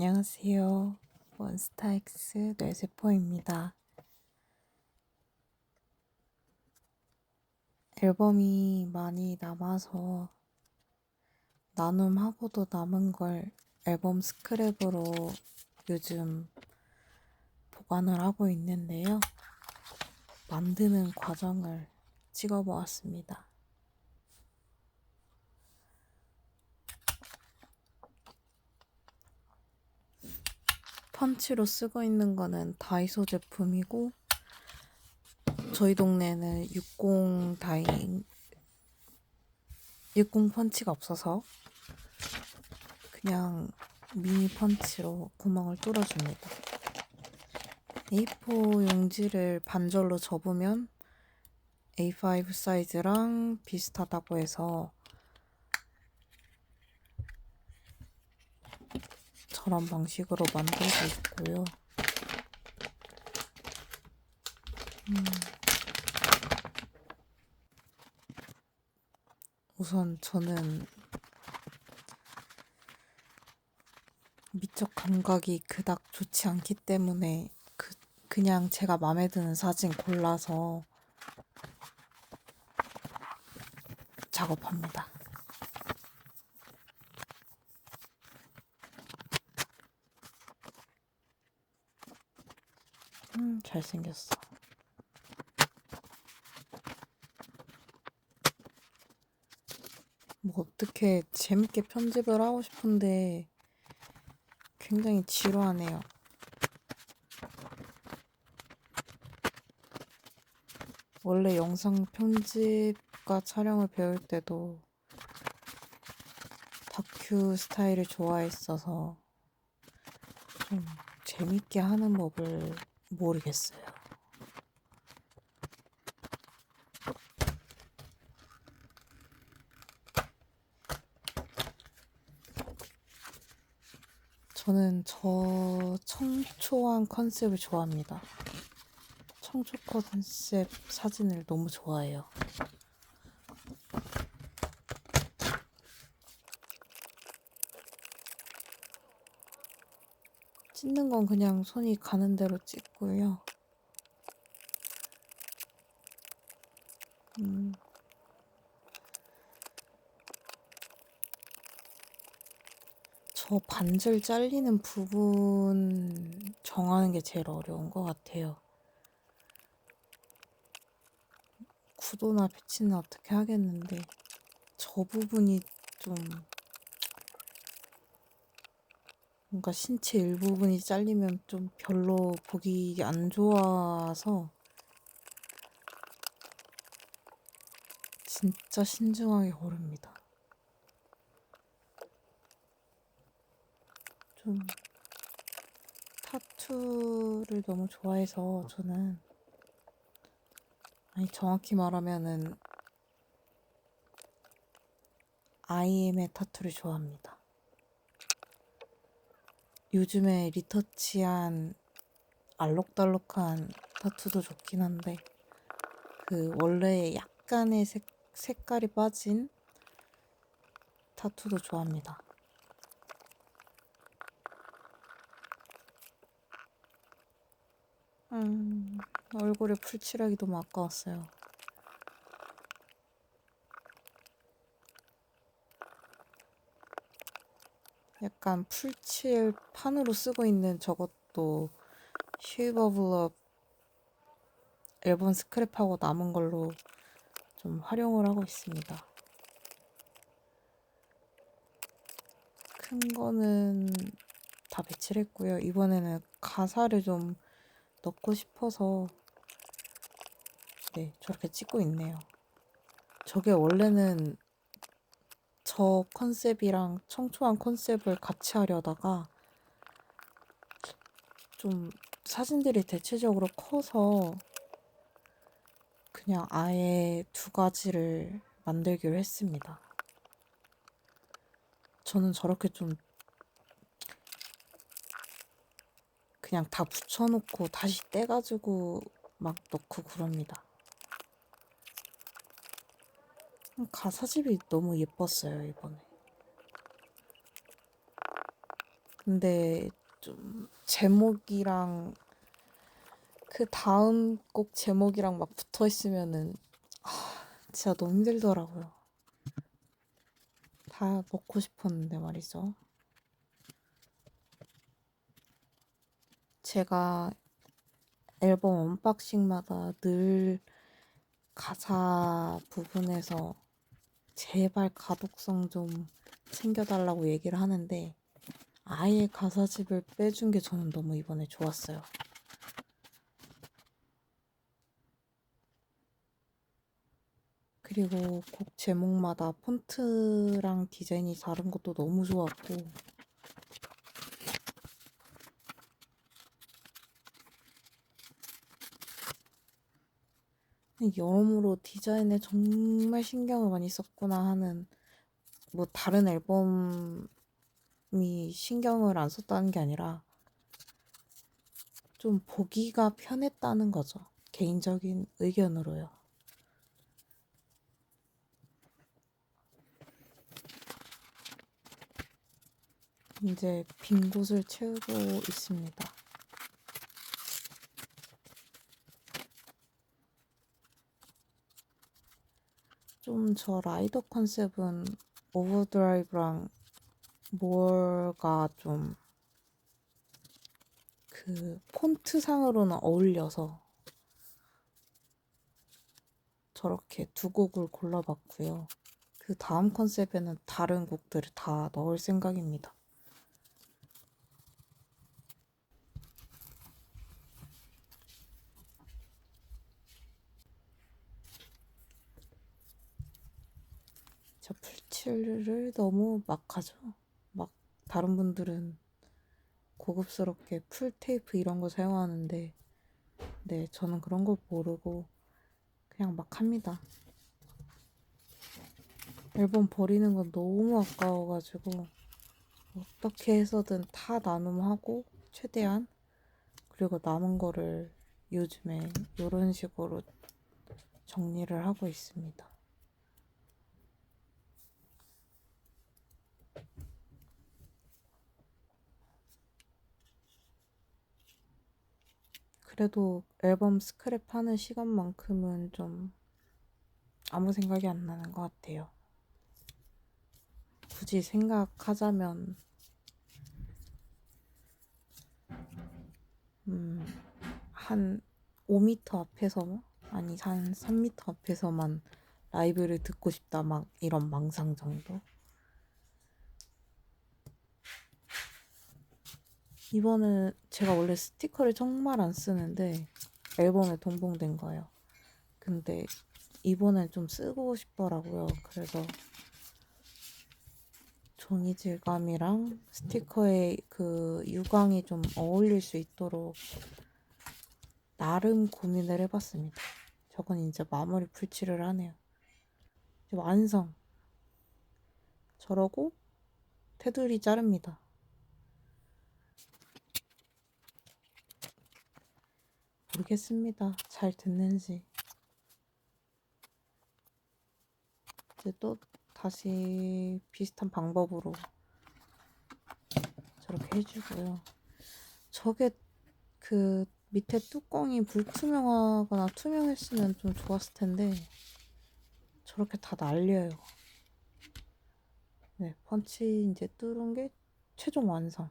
안녕하세요. 몬스타엑스 뇌세포입니다. 앨범이 많이 남아서 나눔하고도 남은 걸 앨범 스크랩으로 요즘 보관을 하고 있는데요. 만드는 과정을 찍어 보았습니다. 펀치로 쓰고 있는 거는 다이소 제품이고 저희 동네는 60 다잉 60 펀치가 없어서 그냥 미니 펀치로 구멍을 뚫어줍니다. A4 용지를 반절로 접으면 A5 사이즈랑 비슷하다고 해서 저런 방식으로 만들고 있고요. 음. 우선 저는 미적 감각이 그닥 좋지 않기 때문에 그, 그냥 제가 마음에 드는 사진 골라서 작업합니다. 음, 잘생겼어. 뭐 어떻게 재밌게 편집을 하고 싶은데 굉장히 지루하네요. 원래 영상 편집과 촬영을 배울 때도 다큐 스타일을 좋아했어서 좀 재밌게 하는 법을 모르겠어요. 저는 저 청초한 컨셉을 좋아합니다. 청초 컨셉 사진을 너무 좋아해요. 찍는 건 그냥 손이 가는 대로 찍고요. 음. 저 반절 잘리는 부분 정하는 게 제일 어려운 것 같아요. 구도나 배치는 어떻게 하겠는데, 저 부분이 좀 뭔가 신체 일부분이 잘리면 좀 별로 보기 안 좋아서 진짜 신중하게 고릅니다. 좀 타투를 너무 좋아해서 저는 아니 정확히 말하면은 IM의 타투를 좋아합니다. 요즘에 리터치한 알록달록한 타투도 좋긴 한데 그 원래 약간의 색, 색깔이 빠진 타투도 좋아합니다. 음, 얼굴에 풀칠하기 너무 아까웠어요. 약간 풀칠 판으로 쓰고 있는 저것도 쉐이버블럽 앨범 스크랩하고 남은 걸로 좀 활용을 하고 있습니다. 큰 거는 다 배치를 했고요. 이번에는 가사를 좀 넣고 싶어서 네, 저렇게 찍고 있네요. 저게 원래는 저 컨셉이랑 청초한 컨셉을 같이 하려다가 좀 사진들이 대체적으로 커서 그냥 아예 두 가지를 만들기로 했습니다. 저는 저렇게 좀 그냥 다 붙여놓고 다시 떼가지고 막 넣고 그럽니다. 가사집이 너무 예뻤어요, 이번에. 근데 좀 제목이랑 그 다음 곡 제목이랑 막 붙어 있으면은 아, 진짜 너무 힘들더라고요. 다 먹고 싶었는데 말이죠. 제가 앨범 언박싱마다 늘 가사 부분에서 제발 가독성 좀 챙겨달라고 얘기를 하는데 아예 가사집을 빼준 게 저는 너무 이번에 좋았어요. 그리고 곡 제목마다 폰트랑 디자인이 다른 것도 너무 좋았고 여러모로 디자인에 정말 신경을 많이 썼구나 하는 뭐 다른 앨범이 신경을 안 썼다는 게 아니라 좀 보기가 편했다는 거죠. 개인적인 의견으로요. 이제 빈 곳을 채우고 있습니다. 좀저 라이더 컨셉은 오버드라이브랑 뭘가 좀 그 폰트상으로는 어울려서 저렇게 두 곡을 골라봤고요. 그 다음 컨셉에는 다른 곡들을 다 넣을 생각입니다. 저 풀칠을 너무 막 하죠. 막 다른 분들은 고급스럽게 풀 테이프 이런 거 사용하는데 네 저는 그런 거 모르고 그냥 막 합니다. 앨범 버리는 건 너무 아까워가지고 어떻게 해서든 다 나눔하고 최대한 그리고 남은 거를 요즘에 이런 식으로 정리를 하고 있습니다. 그래도 앨범 스크랩 하는 시간만큼은 좀 아무 생각이 안 나는 것 같아요. 굳이 생각하자면, 음, 한 5m 앞에서, 아니, 한 3m 앞에서만 라이브를 듣고 싶다, 막 이런 망상 정도? 이번에 제가 원래 스티커를 정말 안 쓰는데 앨범에 동봉된 거예요. 근데 이번엔 좀 쓰고 싶더라고요. 그래서 종이 질감이랑 스티커의 그 유광이 좀 어울릴 수 있도록 나름 고민을 해봤습니다. 저건 이제 마무리 풀칠을 하네요. 완성. 저러고 테두리 자릅니다. 모르겠습니다. 잘 됐는지. 이제 또 다시 비슷한 방법으로 저렇게 해주고요. 저게 그 밑에 뚜껑이 불투명하거나 투명했으면 좀 좋았을 텐데 저렇게 다 날려요. 네, 펀치 이제 뚫은 게 최종 완성.